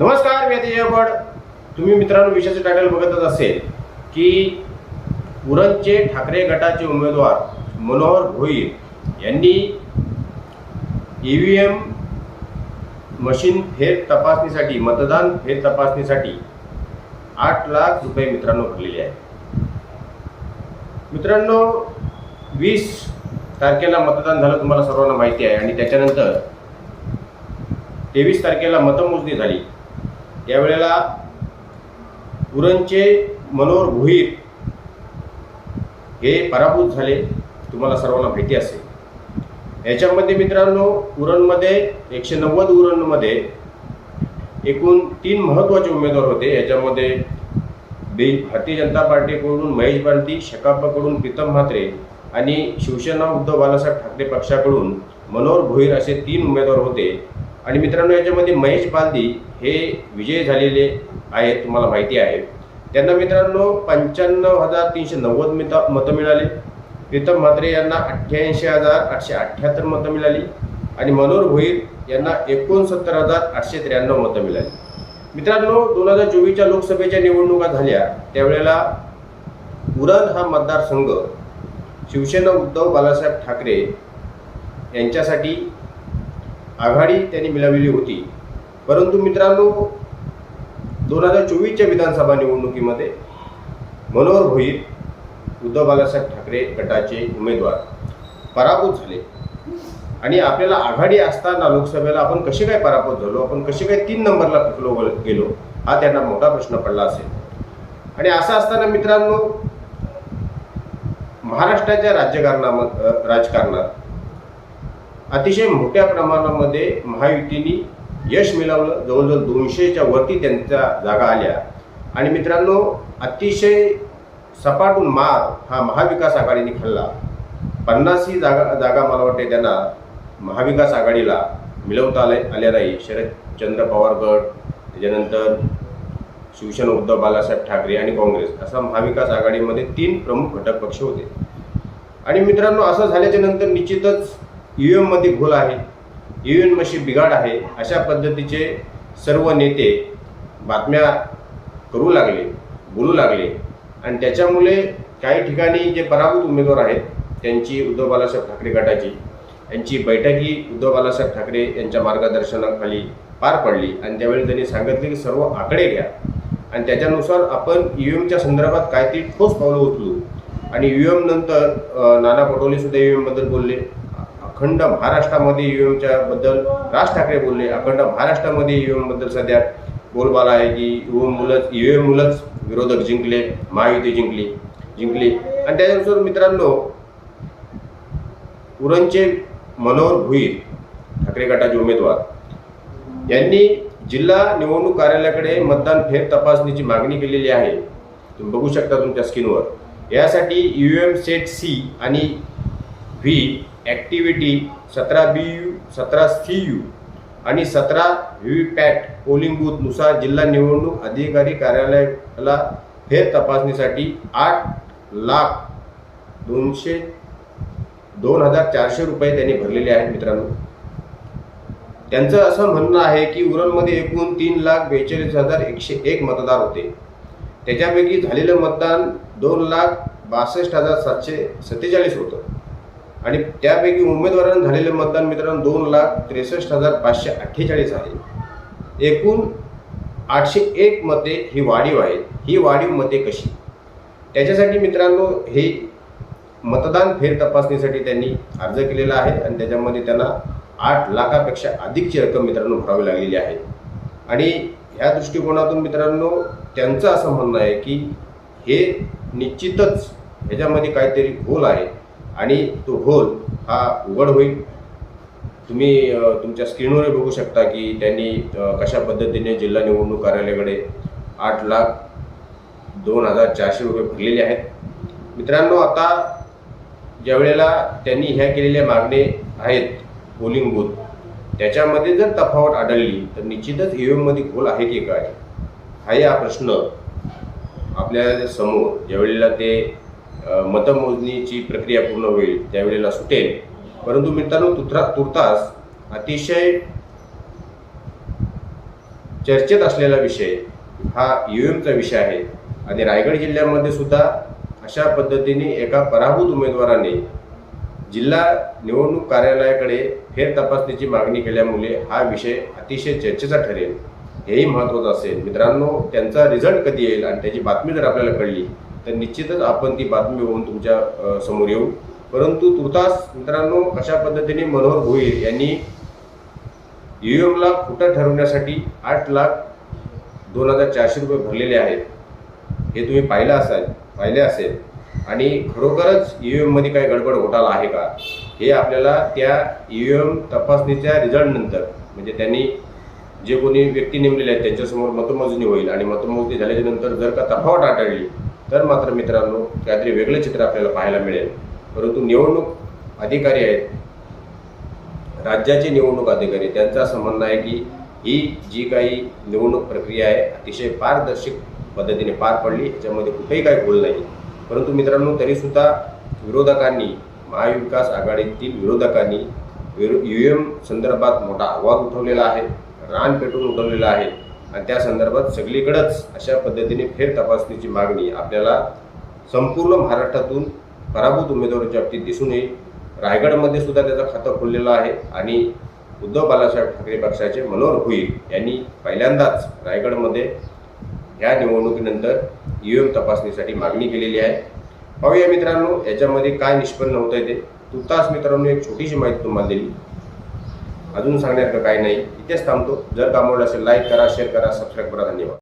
नमस्कार मी अतिशय तुम्ही मित्रांनो विषयाचे टायटल बघतच असेल की उरणचे ठाकरे गटाचे उमेदवार मनोहर भोईर यांनी ई व्ही एम मशीन फेर तपासणीसाठी मतदान फेर तपासणीसाठी आठ लाख रुपये मित्रांनो भरलेले आहेत. मित्रांनो वीस तारखेला मतदान झालं तुम्हाला सर्वांना माहिती आहे. आणि त्याच्यानंतर तेवीस तारखेला मतमोजणी झाली. त्यावेळेला उरणचे मनोहर भोईर हे पराभूत झाले. तुम्हाला सर्वांना माहिती असेल. याच्यामध्ये मित्रांनो उरणमध्ये एकशे नव्वद उरणमध्ये एकूण तीन महत्त्वाचे उमेदवार होते. याच्यामध्ये बी भारतीय जनता पार्टीकडून महेश बांटी शकापकडून प्रीतम म्हात्रे आणि शिवसेना उद्धव बाळासाहेब ठाकरे पक्षाकडून मनोहर भोईर असे तीन उमेदवार होते. आणि मित्रांनो याच्यामध्ये महेश बालदी हे विजयी झालेले आहेत तुम्हाला माहिती आहे. त्यांना मित्रांनो पंच्याण्णव हजार तीनशे नव्वद मित मतं मिळाले. प्रीतम म्हात्रे यांना अठ्ठ्याऐंशी हजार आठशे अठ्ठ्याहत्तर मतं मिळाली. आणि मनोहर भोईर यांना एकोणसत्तर हजार आठशे त्र्याण्णव मतं मिळाली. मित्रांनो दोन हजार चोवीसच्या लोकसभेच्या निवडणुका झाल्या. त्यावेळेला उरण हा मतदारसंघ शिवसेना उद्धव बाळासाहेब ठाकरे यांच्यासाठी आघाडी त्यांनी मिळवलेली होती. परंतु मित्रांनो दोन हजार चोवीसच्या विधानसभा निवडणुकीमध्ये मनोहर भोईर उद्धव बाळासाहेब ठाकरे गटाचे उमेदवार पराभूत झाले. आणि आपल्याला आघाडी असताना लोकसभेला आपण कसे काय पराभूत झालो आपण कसे काय तीन नंबरला पिकलो गेलो हा त्यांना मोठा प्रश्न पडला असेल. आणि असं असताना मित्रांनो महाराष्ट्राच्या राज्यकारणामध्ये राजकारणात अतिशय मोठ्या प्रमाणामध्ये महायुतीने यश मिळवलं. जवळजवळ दोनशेच्या वरती त्यांच्या जागा आल्या. आणि मित्रांनो अतिशय सपाटून मार हा महाविकास आघाडीने खाल्ला. पन्नासही जागा जागा मला वाटते त्यांना महाविकास आघाडीला मिळवता आले आल्या नाही. शरदचंद्र पवार गट त्याच्यानंतर शिवसेना उद्धव बाळासाहेब ठाकरे आणि काँग्रेस असा महाविकास आघाडीमध्ये तीन प्रमुख घटक पक्ष होते. आणि मित्रांनो असं झाल्याच्यानंतर निश्चितच ई व्ही एममध्ये घोल आहे. ई व्ही एमशी बिघाड आहे. अशा पद्धतीचे सर्व नेते बातम्या करू लागले बोलू लागले. आणि त्याच्यामुळे काही ठिकाणी जे पराभूत उमेदवार आहेत त्यांची उद्धव बालासाहेब ठाकरे गटाची यांची बैठकी उद्धव बालासाहेब ठाकरे यांच्या मार्गदर्शनाखाली पार पडली. आणि त्यावेळी त्यांनी सांगितले की सर्व आकडे घ्या. आणि त्याच्यानुसार आपण ई एमच्या संदर्भात काहीतरी ठोस पावलं उचलू. आणि ई एम नंतर नाना पटोलेसुद्धा यू ई एमबद्दल बोलले. अखंड महाराष्ट्रामध्ये ई एमच्या बद्दल राज ठाकरे बोलले. अखंड महाराष्ट्रामध्ये ई बद्दल सध्या बोलबाला आहे की ई एम मुलंच ई एम मुलंच विरोधक जिंकले महायुती जिंकली जिंकली. आणि त्याच्यानुसार मित्रांनो उरणचे मनोहर भुईर ठाकरे गटाचे उमेदवार यांनी जिल्हा निवडणूक कार्यालयाकडे मतदान फेर तपासणीची मागणी केलेली आहे. तुम्ही बघू शकता तुमच्या स्क्रीनवर यासाठी यू एम सेट सी आणि व्ही ॲक्टिव्हिटी सतरा बी यू सतरा सी यू आणि सतरा व्ही पॅट पोलिंग बूथनुसार जिल्हा निवडणूक अधिकारी कार्यालयाला फेर तपासणीसाठी आठ लाख दोनशे दोन हजार चारशे रुपये त्यांनी भरलेले आहेत मित्रांनो. त्यांचं असं म्हणणं आहे की उरणमध्ये एकूण तीन लाख बेचाळीस हजार एकशे एक मतदार होते. त्याच्यापैकी झालेलं मतदान दोन लाख बासष्ट हजार सातशे सत्तेचाळीस होतं. आणि त्यापैकी उमेदवारांना झालेले मतदान मित्रांनो दोन लाख त्रेसष्ट हजार पाचशे अठ्ठेचाळीस आहे. एकूण आठशे एक मते ही वाढीव आहेत. ही वाढीव मते कशी? त्याच्यासाठी मित्रांनो हे मतदान फेर तपासणीसाठी त्यांनी अर्ज केलेला आहे आणि त्याच्यामध्ये त्यांना आठ लाखापेक्षा अधिकची रक्कम मित्रांनो भरावी लागलेली आहे. आणि ह्या दृष्टिकोनातून मित्रांनो त्यांचं असं म्हणणं आहे की हे निश्चितच ह्याच्यामध्ये काहीतरी घोल आहे. आणि तो घोल हा उघड होईल. तुम्ही तुमच्या स्क्रीनवर बघू शकता की त्यांनी कशा पद्धतीने जिल्हा निवडणूक कार्यालयाकडे आठ लाख दोन हजार चारशे रुपये भरलेले आहेत. मित्रांनो आता ज्यावेळेला त्यांनी ह्या केलेल्या मागणे आहेत पोलिंग बूथ त्याच्यामध्ये जर तफावत आढळली तर निश्चितच ई मध्ये घोल आहे की काय? हा या प्रश्न आपल्यासमोर ज्यावेळेला ते मतमोजणीची प्रक्रिया पूर्ण होईल त्यावेळेला सुटेल. परंतु मित्रांनो तुत्रा तुर्तास अतिशय चर्चेत असलेला विषय हा यू एमचा विषय आहे. आणि रायगड जिल्ह्यामध्ये सुद्धा अशा पद्धतीने एका पराभूत उमेदवाराने जिल्हा निवडणूक कार्यालयाकडे फेर तपासणीची मागणी केल्यामुळे हा विषय अतिशय चर्चेचा ठरेल. हेही महत्त्वाचं असेल. मित्रांनो त्यांचा रिझल्ट कधी येईल? आणि त्याची बातमी जर आपल्याला कळली तर निश्चितच आपण ती बातमी होऊन तुमच्यासमोर येऊ. परंतु तुर्तास मित्रांनो कशा पद्धतीने मनोहर भोईर यांनी यू एमला खोटं ठरवण्यासाठी आठ लाख दोन हजार चारशे रुपये भरलेले आहेत हे तुम्ही पाहिलं असाल पाहिले असेल. आणि खरोखरच ई व्ही एममध्ये काही गडबड घोटाळा आहे का? हे आपल्याला त्या ई व्ही एम तपासणीच्या रिझल्टनंतर म्हणजे त्यांनी जे कोणी व्यक्ती नेमलेले आहेत त्यांच्यासमोर मतमोजणी होईल. आणि मतमोजणी झाल्याच्यानंतर जर का तफावत आढळली तर मात्र मित्रांनो काहीतरी वेगळं चित्र आपल्याला पाहायला मिळेल. परंतु निवडणूक अधिकारी आहेत. राज्याचे निवडणूक अधिकारी. त्यांचा असं म्हणणं आहे की ही जी काही निवडणूक प्रक्रिया आहे अतिशय पारदर्शक पद्धतीने पार पडली. याच्यामध्ये कुठेही काही भूल नाही. परंतु मित्रांनो तरीसुद्धा विरोधकांनी महाविकास आघाडीतील विरोधकांनी यू एम संदर्भात मोठा आवाज उठवलेला आहे. रान पेटून उठवलेला आहे. आणि त्या संदर्भात सगळीकडंच अशा पद्धतीने फेर तपासणीची मागणी आपल्याला संपूर्ण महाराष्ट्रातून पराभूत उमेदवाराच्या बाबतीत दिसून येईल. रायगडमध्ये सुद्धा त्याचं खातं खुललेलं आहे आणि उद्धव बाळासाहेब ठाकरे पक्षाचे मनोहर भुईर यांनी पहिल्यांदाच रायगडमध्ये ह्या निवडणुकीनंतर यू एम तपासणीसाठी मागणी केलेली आहे. पाहूया मित्रांनो याच्यामध्ये काय निष्पन्न होत आहे ते. तुर्तास मित्रांनो एक छोटीशी माहिती तुम्हाला दिली अजून सांगण्यासारखं काही नाही. इथेच थांबतो. जर कामवलं असेल लाईक करा शेअर करा सबस्क्राईब करा. धन्यवाद.